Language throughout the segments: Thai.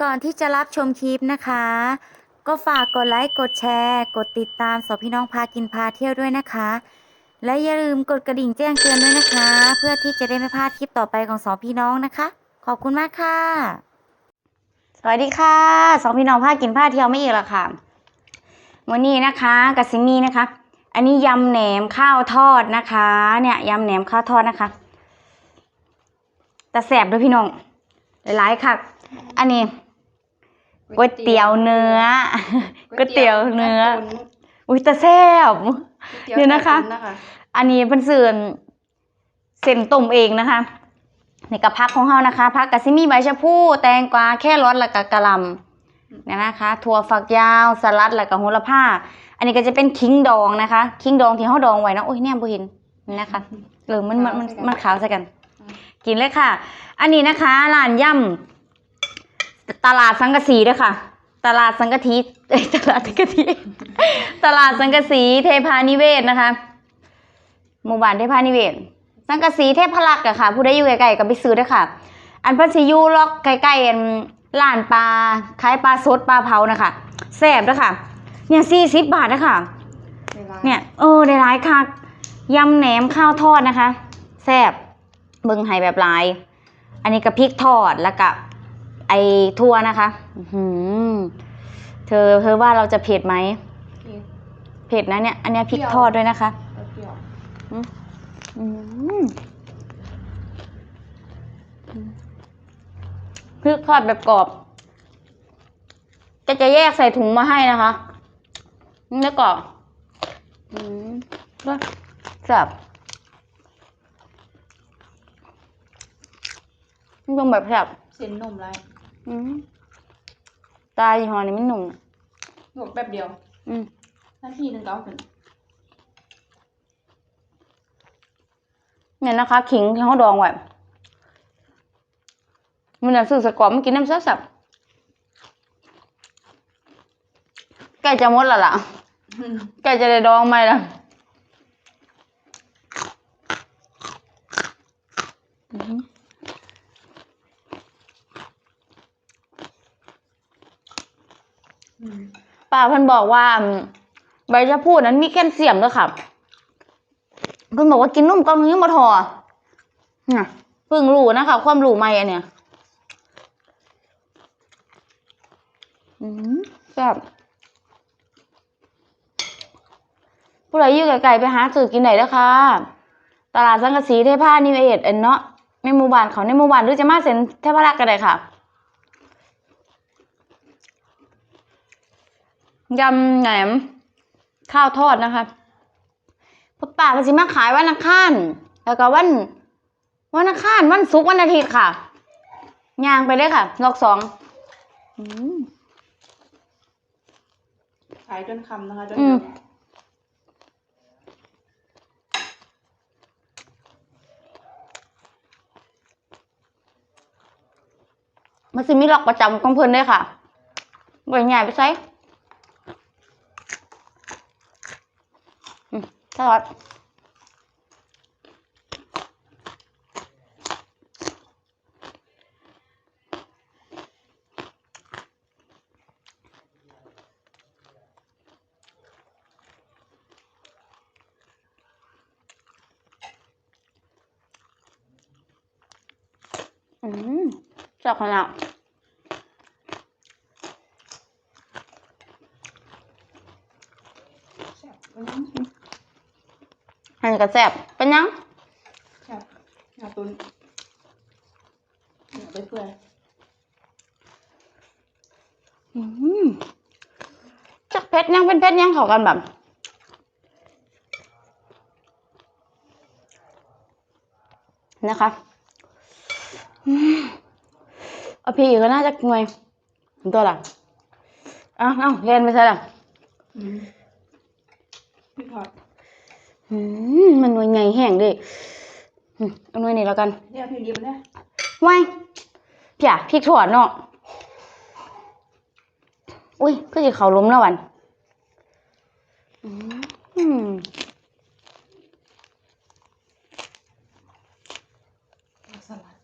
ก่อนที่จะรับชมคลิปนะคะ ก็ฝากกดไลค์ กดแชร์ กดติดตามสพี่น้องพากินพาเที่ยวด้วยนะคะ และอย่าลืมกดกระดิ่งแจ้งเตือนด้วยนะคะ เพื่อที่จะได้ไม่พลาดคลิปต่อไปของสองพี่น้องนะคะ ขอบคุณมากค่ะ สวัสดีค่ะสองพี่น้องพากินพาเที่ยวไม่อีกแล้วค่ะวันนี้นะคะกับซิมี่นะคะ อันนี้ยำแหนมข้าวทอดนะคะ เนี่ยยำแหนมข้าวทอดนะคะแต่แสบด้วยพี่น้องหลายๆค่ะ อันนี้ก๋วยเตี๋ยวเนื้อก๋วยเตี๋ยวเนื้อ อุ้ยแต่แซ่บเดี๋ยวนะคะ อันนี้เป็นเสื่อนเส้นต้มเองนะคะในกับพักของเฮานะคะพักกะซิมีใบชะพูแตงกวาแค่รสแล้วก็กะหล่ำเนี่ยนะคะ ถั่วฝักยาวสลัดแล้วก็โหระพาอันนี้ก็จะเป็นคิงดองนะคะ คิงดองที่เฮาดองไว้เนาะโอ้ยเนี่ยบ่เห็นนี่นะคะเออมันมันมันมันขาวใส่กัน กินเลยค่ะ อันนี้นะคะร้านย่ำ ตลาดสังกะสีด้วยค่ะ ตลาดสังกะทีเอ้ยตลาดสังกะทีตลาดสังกะสีเทพานิเวศนะคะ หมู่บ้านเทพานิเวศ สังกะสีเทพลักษ์อะค่ะ ผู้ใดอยู่ใกล้ๆก็ไปซื้อเด้วยค่ะ อันเพันสิอยูล็อกใกล้ๆอันร้านปลาขายปลาสดปลาเผานะคะแซ่บเด้วยค่ะ เนี่ยสี่สิบบาทนะคะเนี่ยเออได้หลายค่ะยำแหนมข้าวทอดนะคะแซ่บเบิ่งไห้แบบหลาย อันนี้ก็พริกทอดแล้วก็ ไอทั่วนะคะอื้อหือเธอเธอว่าเราจะเผ็ดไหมเผ็ดนะเนี่ย อันนี้พริกทอดด้วยนะคะพริกทอดแบบกรอบจะจะแยกใส่ถุงมาให้นะคะแล้วก็อืมก็แซ่บมันต้องแบบแซ่บเส้นนมไร อืมตายี่ห้อนี้มันหนุ่มนะหมดแป๊บเดียวอืมนาทีหนึ่งก็เอาขึ้นเนี่ยนะคะ ขิงที่เขาดองไว้มันจะซื้อสกอร์มันกินน้ำซับสับใกล้จะหมดแล้วล่ะใกล้จะได้ดองไหมล่ะอื้อหือ ป้าเพิ่นบอกว่าใบชะพูนั้นมีแคลเซียมด้วยค่ะเพิ่นบอกว่ากินนุ่มกล่องนึงยังบ่ทอน่ะเพิ่งรู้นะคะความรู้ใหม่อันเนี้ยอืมแซ่บผู้ใดอยู่ไกลๆไปหาซื้อกินได้เด้อค่ะ ตลาดสังกะสีเทพานิเวศเอ็นเนาะในหมู่บ้านเขาในหมู่บ้านหรือจะมาเซ็นเทพารักษ์ก็ได้ค่ะ ยำแหนม ข้าวทอดนะคะพ่อป้าก็สิมาขายวันอังคารแล้วก็วัน วันอังคารวันศุกร์วันอาทิตย์ค่ะย่างไปเลยค่ะล็อกสองอืมขายจนคำนะคะจนอืมมันสิมีล็อกประจำของเพิ่นด้วยค่ะบ่ใหญ่ไปใส่ อืมสลัดอืมแซ่บขนาด แซ่บ อันนี้ก็แซ่บเป็นหยังแซ่บยาตุนเดี๋ยวไปเปื่อยอืมจักเพชรยังเป็นเพชรยังเขากันแบบนะคะอืมเอาพี่ก็น่าจะหน่วยตัวละอ้าวอ้าวเรียนไปใช่ละอืมพี่ทอดืมมันหน่วยไงแห้งดิเอาหน่วยนี้แล้วกันเดี๋ยวพี่ดิบนะไว้เพี่ยพริถอดเนาะอุ้ยก็จะเขาล้มแล้ววันอืมสลัด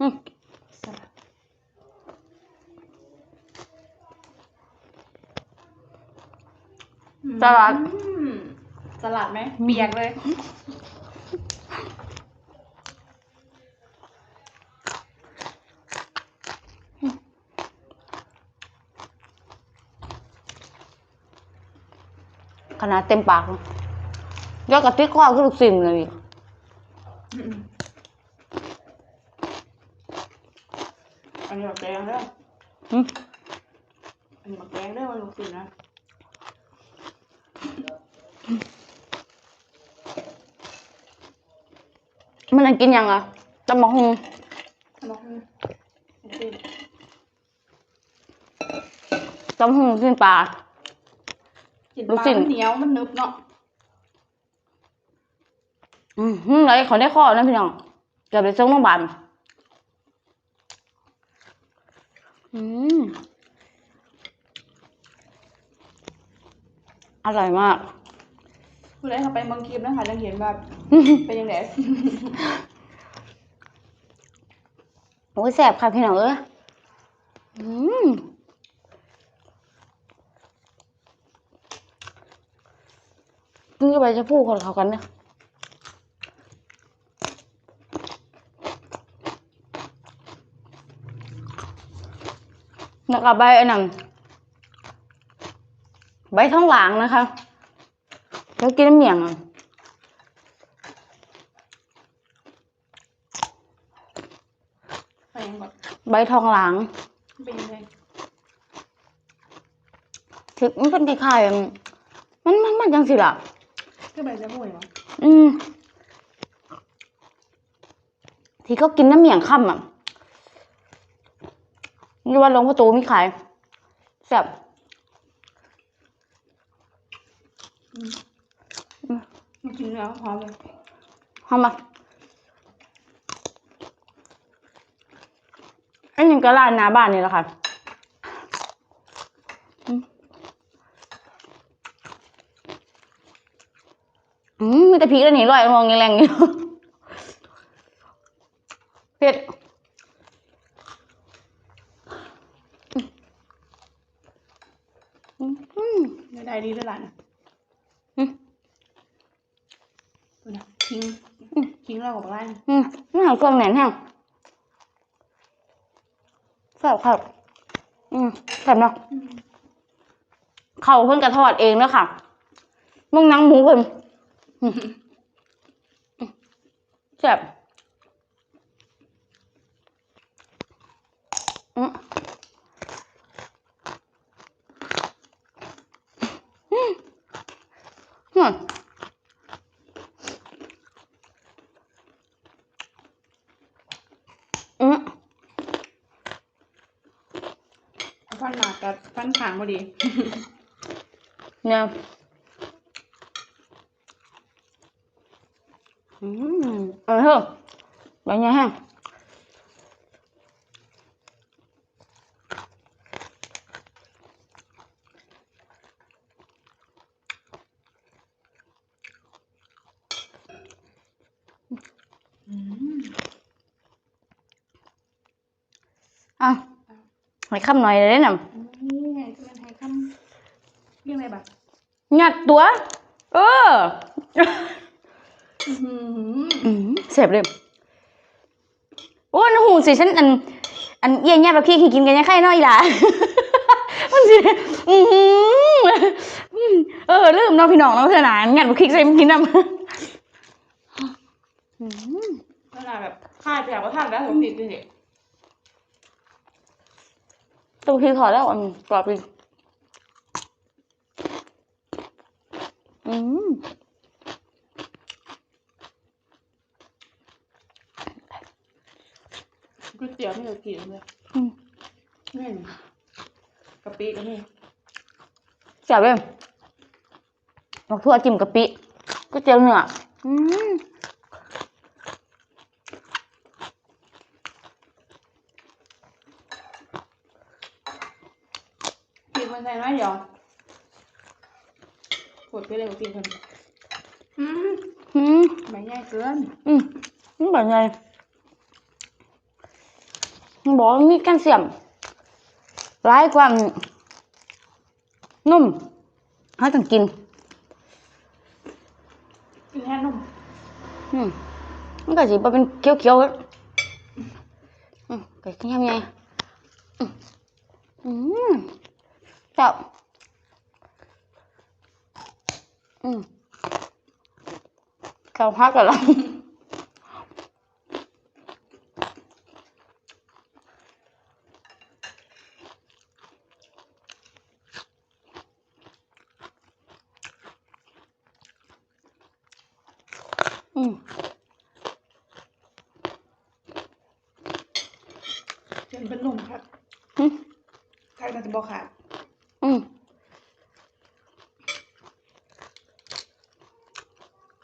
อืมสลัดสลัด สลัดไหมเปียกเลย ขนาดเต็มปากเลยยอดกระติกข้อคือลูกสิ่งเลยอืมอันนี้แบบแกงเด้ออืมอันนี้แบบแกงเด้อมันลูกศิษย์นะ มันนั่งกินยังอะตำบักฮงน้องลูกศิษย์ตำบักฮงกินปลากินลูปกลาศิษย์มันเหนียวมันนึบเนาะอืมหืมไรเขาได้ข้อนะพี่น้องเกือบไปส่งโรงพยาบาลอืมอร่อยมาก ผู้ใดเข้าไปเมืองคลิปนะคะจะเห็นแบบเป็นยังไง โอ้ยแสบค่ะพี่น้องเอ้ยอืมนี่ก็ไปจะพูดคนเขากันเนี่ยแล้วก็ใบอันนั้นใบท้องหลางนะคะ แล้วกินน้ำเมี่ยงอะไปยังก่อนใบทองหลางเป็นยังไงถึงมันเป็นคล้ายๆอืมมันมันมันจังสิล่ะคือใบจะมุ่ยวะอืม ที่เขากินน้ำเมี่ยงค่ำอะนี่ว่าลงประตูมีขายแซ่บมัน กินแล้วพร้อมเลยหอมปะอันนี้ก็ร้านหน้าบ้านนี่แหละค่ะอืมอืมมีแต่พริกแล้วนี่ร่อยงงแรงๆอยู่เผ็ดอืมอืมได้ได้ดีด้วยล่ะนะอืม ดูนะทิ้งทิ้งเรากับไรอืมนี่หางเครื่องแหนนแห้งแซ่บครับ อืมแซ่บเนาะเขาเพิ่นกระทอดเองเนาะค่ะมึงหนังหมูเพิ่นอืมอืมแซ่บอืมอืมอืม อืม ฟันหนักกับ ฟันขางพอดีเนี่ยอืมเออเฮ้ยแบบนี้ฮะอะให้คำหน่อยเลยนะ นี่ไงคือเป็นไทยคำเรียกอะไรบ้าง หยัด ตัว เออเสพเลยโอ้นหูสิฉันอัน อันเยี่ยงแย่แบบพี่ขี้กินกันยังไข่น้อยล่ะมันสิอือเออลืมน้องพี่น้องน้องเธอนานงัดบุคลิกใส่มันกินน้ำอืมขนาดแบบค่ายไปหาว่าท่านแล้วผมติดเลยเนี่ยตัวพี่ขอแล้วอันกรอบอีก อืมก๋วยเตี๋ยวไม่เคยกินเลยอืมนี่กะปิก็นี่แซ่บเลยหมกทั่วจิ้มกะปิก๋วยเตี๋ยวเนื้ออืมกินมันใส่น้อยเดียว กดไปเลยกดกินคนอืมอืมไม่ง่ายเกินอืมนี่แบบไงมันบอกว่ามีแคลเซียมร้ายกว่านุ่มเขาต้องกิน กินแค่นมอืมมันก็สิบ่เป็นเขียวๆเอ้ยอืมก็กินยังไงอืมอืมจับ อืมข้าวพักกันแล้วอืมเจนเป็นนมครับอืมใครน่าจะบอกขาด อืม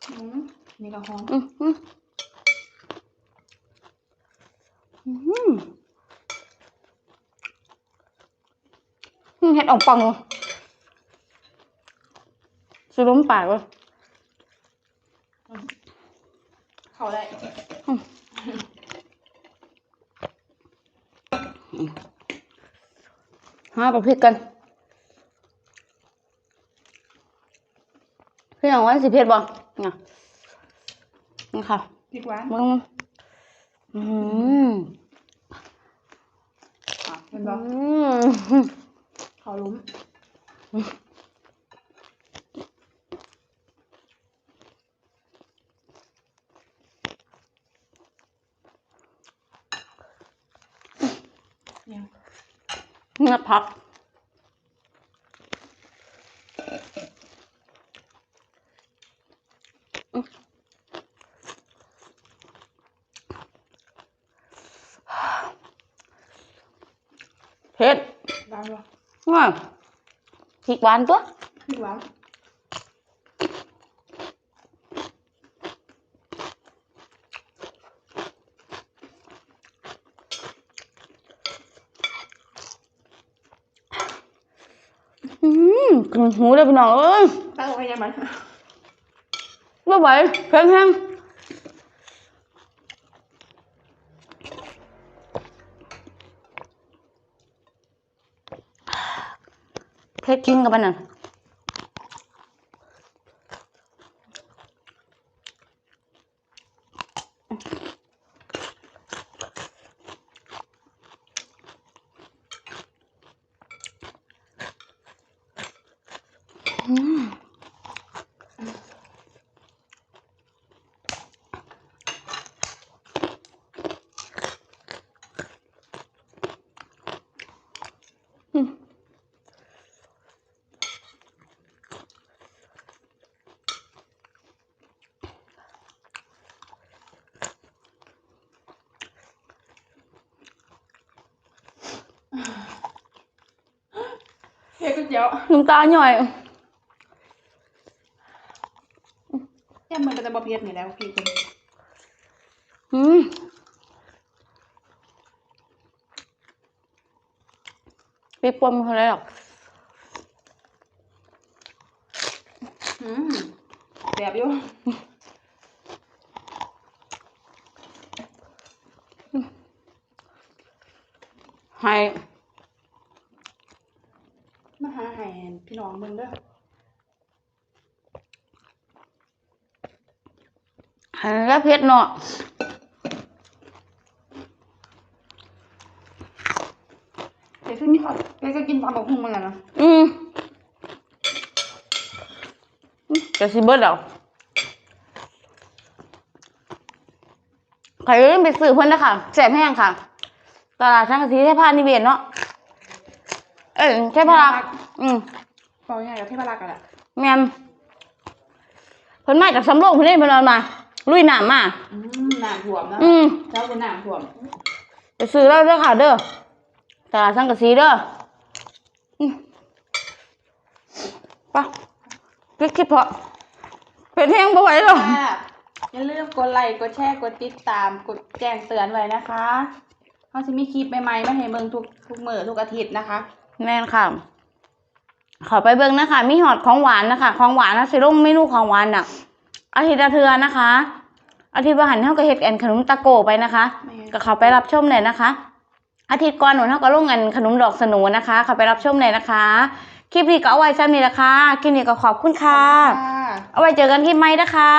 อืม นี่ก็หอมอืมอืมอืมอืมเห็ดอ่องปังซื้อล้มปากเลยเข้าได้หาปลาพริกกัน พี่น้องว่าสิเผ็ดบ่เนี่ย นี่ค่ะพริกหวานมึงอืมอะเป็นอืบ่มเขาลุ้มเนี่ยเนื้อผั เผ็ดหวานบ่ง่ายพริกหวานตัวพริกหวานอืมกลินหูเลยพี่น้องเอ้ยตั้งไว้ยังมันไม่ไหวเผ็ดแห้ง เผ็ดจริง เฮ้ยก๋วยเตี๋ยวน้ำตาหน่อยแย่มันก็จะบ่เพียดนี่แหล้วพี่กินอืมปีปมเขาเลยหรอกอืมแบบอยู่ให้มา หาให้พี่น้องเบิ่งเด้อให้แล้วเพชรเนาะเดี๋ยวขึ้นนี่ค่ะเดี๋ยวก็กินตามบอกหุ่งมันแหละนะอืมจะสิเบิดแล้วใครเล่นไปซื้อเพิ่นนะคะแสบแห้งค่ะ ตลาดช่างกะทิเทพานิเวศเนาะ เอ้ยเทพารักษ์อืมบอกยังไงกับเทพรักษ์กันแหละแม่นเพิ่นมาจากสำโรงเพิ่นเล่นเพิ่นเอามา ลุยน้ำมา อืมน้ำท่วมนะอืมเจ้าเป็นน้ำท่วมไปซื้อแล้วเด้อค่ะเด้อตลาดสังกะสีเด้ออืมไปพริกที่เพาะเป็นแห้งบ่ไหวหรอก ค่ะอย่าลืมกดไลค์กดแชร์กดติดตามกดแจ้งเตือนไว้นะคะเขาจะมีคลิปใหม่ๆมาให้เบิ่งทุกทุกมื้อทุกอาทิตย์นะคะ แม่นค่ะ ขอไปเบิ่งนะคะ มีหอดของหวานนะคะ ของหวานนะสิลงเมนูของหวานน่ะ อาทิตย์ละเทือนะคะ อาทิตย์วันหันเท่ากับเฮ็ดแอนขนมตะโกไปนะคะแม่นก็เขาไปรับชมเลยนะคะ อาทิตย์ก่อนหนูเท่ากับลงเงินขนมดอกสนูนะคะ เขาไปรับชมเลยนะคะ คลิปนี้ก็เอาไว้ซ้ำนี่แหละค่ะ คลิปนี้ก็ขอบคุณค่ะค่ะ เอาไว้เจอกันคลิปใหม่นะคะ